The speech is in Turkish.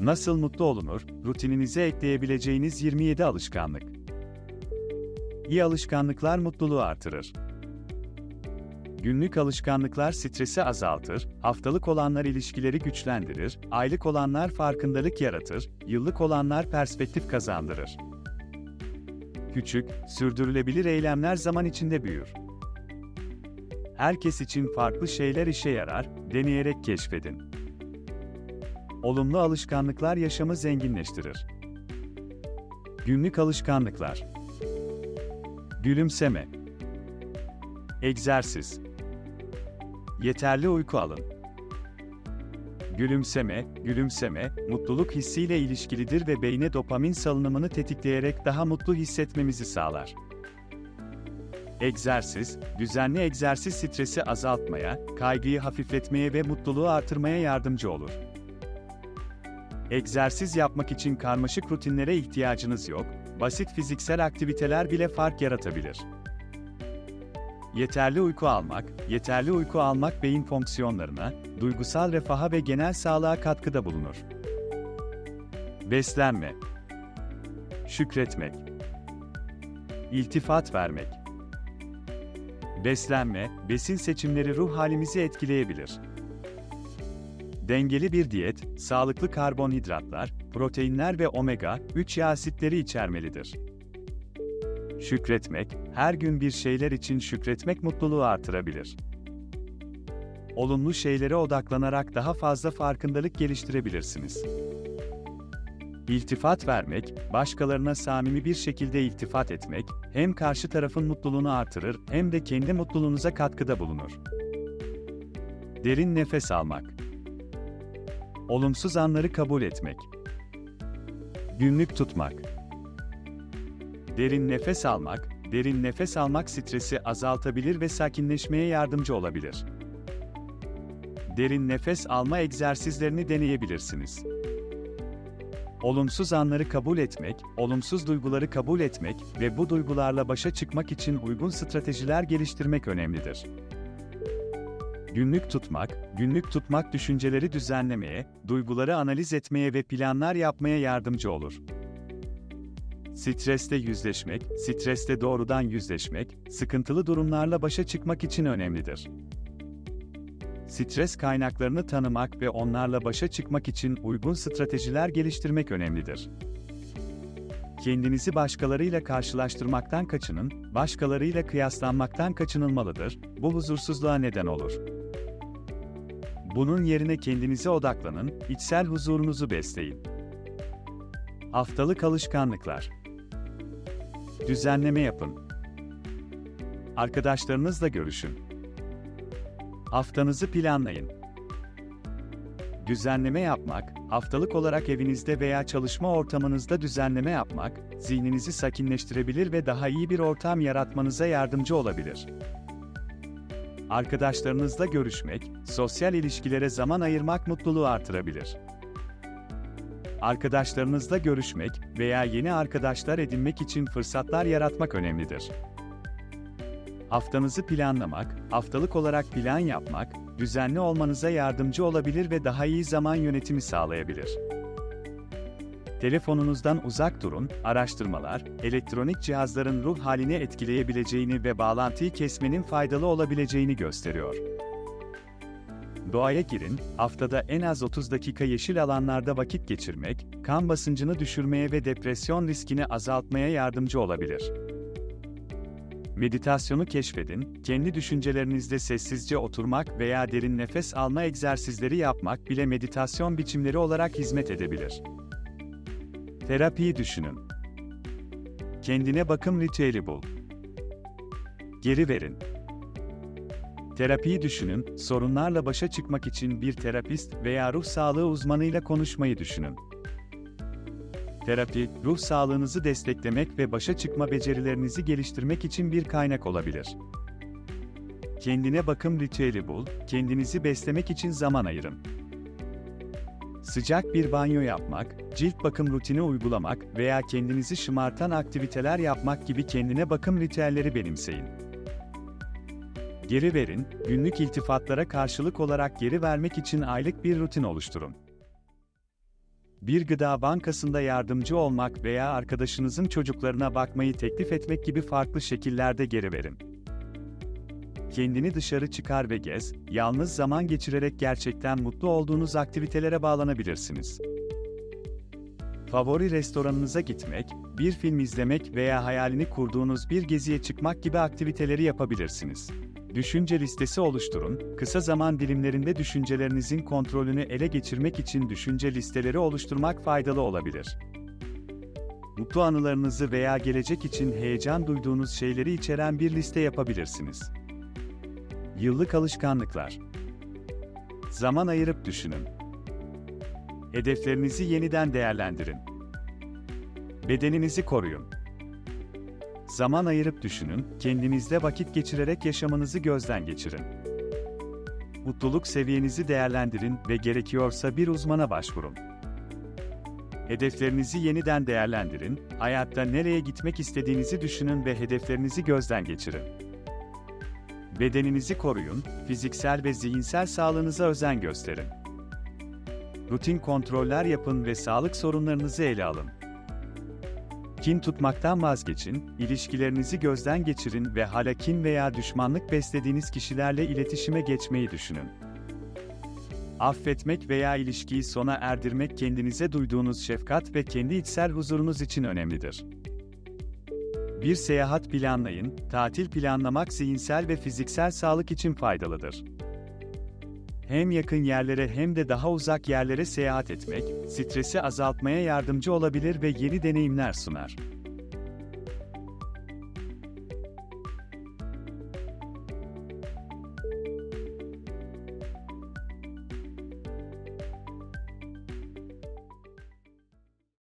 Nasıl mutlu olunur? Rutininize ekleyebileceğiniz 27 alışkanlık. İyi alışkanlıklar mutluluğu artırır. Günlük alışkanlıklar stresi azaltır, haftalık olanlar ilişkileri güçlendirir, aylık olanlar farkındalık yaratır, yıllık olanlar perspektif kazandırır. Küçük, sürdürülebilir eylemler zaman içinde büyür. Herkes için farklı şeyler işe yarar, deneyerek keşfedin. Olumlu alışkanlıklar yaşamı zenginleştirir. Günlük alışkanlıklar. Gülümseme. Egzersiz. Yeterli uyku alın. Gülümseme, gülümseme, mutluluk hissiyle ilişkilidir ve beyne dopamin salınımını tetikleyerek daha mutlu hissetmemizi sağlar. Egzersiz, düzenli egzersiz stresi azaltmaya, kaygıyı hafifletmeye ve mutluluğu artırmaya yardımcı olur. Egzersiz yapmak için karmaşık rutinlere ihtiyacınız yok, basit fiziksel aktiviteler bile fark yaratabilir. Yeterli uyku almak, yeterli uyku almak beyin fonksiyonlarına, duygusal refaha ve genel sağlığa katkıda bulunur. Beslenme. Şükretmek. İltifat vermek. Beslenme, besin seçimleri ruh halimizi etkileyebilir. Dengeli bir diyet, sağlıklı karbonhidratlar, proteinler ve omega-3 yağ asitleri içermelidir. Şükretmek, her gün bir şeyler için şükretmek mutluluğu artırabilir. Olumlu şeylere odaklanarak daha fazla farkındalık geliştirebilirsiniz. İltifat vermek, başkalarına samimi bir şekilde iltifat etmek, hem karşı tarafın mutluluğunu artırır hem de kendi mutluluğunuza katkıda bulunur. Derin nefes almak. Olumsuz anları kabul etmek. Günlük tutmak. Derin nefes almak, derin nefes almak stresi azaltabilir ve sakinleşmeye yardımcı olabilir. Derin nefes alma egzersizlerini deneyebilirsiniz. Olumsuz anları kabul etmek, olumsuz duyguları kabul etmek ve bu duygularla başa çıkmak için uygun stratejiler geliştirmek önemlidir. Günlük tutmak, günlük tutmak düşünceleri düzenlemeye, duyguları analiz etmeye ve planlar yapmaya yardımcı olur. Stresle yüzleşmek, stresle doğrudan yüzleşmek, sıkıntılı durumlarla başa çıkmak için önemlidir. Stres kaynaklarını tanımak ve onlarla başa çıkmak için uygun stratejiler geliştirmek önemlidir. Kendinizi başkalarıyla karşılaştırmaktan kaçının, başkalarıyla kıyaslanmaktan kaçınılmalıdır, bu huzursuzluğa neden olur. Bunun yerine kendinize odaklanın, içsel huzurunuzu besleyin. Haftalık alışkanlıklar. Düzenleme yapın. Arkadaşlarınızla görüşün. Haftanızı planlayın. Düzenleme yapmak, haftalık olarak evinizde veya çalışma ortamınızda düzenleme yapmak, zihninizi sakinleştirebilir ve daha iyi bir ortam yaratmanıza yardımcı olabilir. Arkadaşlarınızla görüşmek, sosyal ilişkilere zaman ayırmak mutluluğu artırabilir. Arkadaşlarınızla görüşmek veya yeni arkadaşlar edinmek için fırsatlar yaratmak önemlidir. Haftanızı planlamak, haftalık olarak plan yapmak, düzenli olmanıza yardımcı olabilir ve daha iyi zaman yönetimi sağlayabilir. Telefonunuzdan uzak durun, araştırmalar, elektronik cihazların ruh halini etkileyebileceğini ve bağlantıyı kesmenin faydalı olabileceğini gösteriyor. Doğaya girin, haftada en az 30 dakika yeşil alanlarda vakit geçirmek, kan basıncını düşürmeye ve depresyon riskini azaltmaya yardımcı olabilir. Meditasyonu keşfedin, kendi düşüncelerinizde sessizce oturmak veya derin nefes alma egzersizleri yapmak bile meditasyon biçimleri olarak hizmet edebilir. Terapiyi düşünün. Kendine bakım ritüeli bul. Geri verin. Terapiyi düşünün, sorunlarla başa çıkmak için bir terapist veya ruh sağlığı uzmanıyla konuşmayı düşünün. Terapi, ruh sağlığınızı desteklemek ve başa çıkma becerilerinizi geliştirmek için bir kaynak olabilir. Kendine bakım ritüeli bul, kendinizi beslemek için zaman ayırın. Sıcak bir banyo yapmak, cilt bakım rutini uygulamak veya kendinizi şımartan aktiviteler yapmak gibi kendine bakım ritüelleri benimseyin. Geri verin, günlük iltifatlara karşılık olarak geri vermek için aylık bir rutin oluşturun. bir gıda bankasında yardımcı olmak veya arkadaşınızın çocuklarına bakmayı teklif etmek gibi farklı şekillerde geri verin. Kendini dışarı çıkar ve gez, yalnız zaman geçirerek gerçekten mutlu olduğunuz aktivitelere bağlanabilirsiniz. Favori restoranınıza gitmek, bir film izlemek veya hayalini kurduğunuz bir geziye çıkmak gibi aktiviteleri yapabilirsiniz. Düşünce listesi oluşturun. Kısa zaman dilimlerinde düşüncelerinizin kontrolünü ele geçirmek için düşünce listeleri oluşturmak faydalı olabilir. Mutlu anılarınızı veya gelecek için heyecan duyduğunuz şeyleri içeren bir liste yapabilirsiniz. Yıllık alışkanlıklar. Zaman ayırıp düşünün. Hedeflerinizi yeniden değerlendirin. Bedeninizi koruyun. Zaman ayırıp düşünün, kendinizde vakit geçirerek yaşamınızı gözden geçirin. Mutluluk seviyenizi değerlendirin ve gerekiyorsa bir uzmana başvurun. Hedeflerinizi yeniden değerlendirin, hayatta nereye gitmek istediğinizi düşünün ve hedeflerinizi gözden geçirin. Bedeninizi koruyun, fiziksel ve zihinsel sağlığınıza özen gösterin. Rutin kontroller yapın ve sağlık sorunlarınızı ele alın. Kin tutmaktan vazgeçin, ilişkilerinizi gözden geçirin ve hala kin veya düşmanlık beslediğiniz kişilerle iletişime geçmeyi düşünün. Affetmek veya ilişkiyi sona erdirmek kendinize duyduğunuz şefkat ve kendi içsel huzurunuz için önemlidir. Bir seyahat planlayın, tatil planlamak zihinsel ve fiziksel sağlık için faydalıdır. Hem yakın yerlere hem de daha uzak yerlere seyahat etmek, stresi azaltmaya yardımcı olabilir ve yeni deneyimler sunar.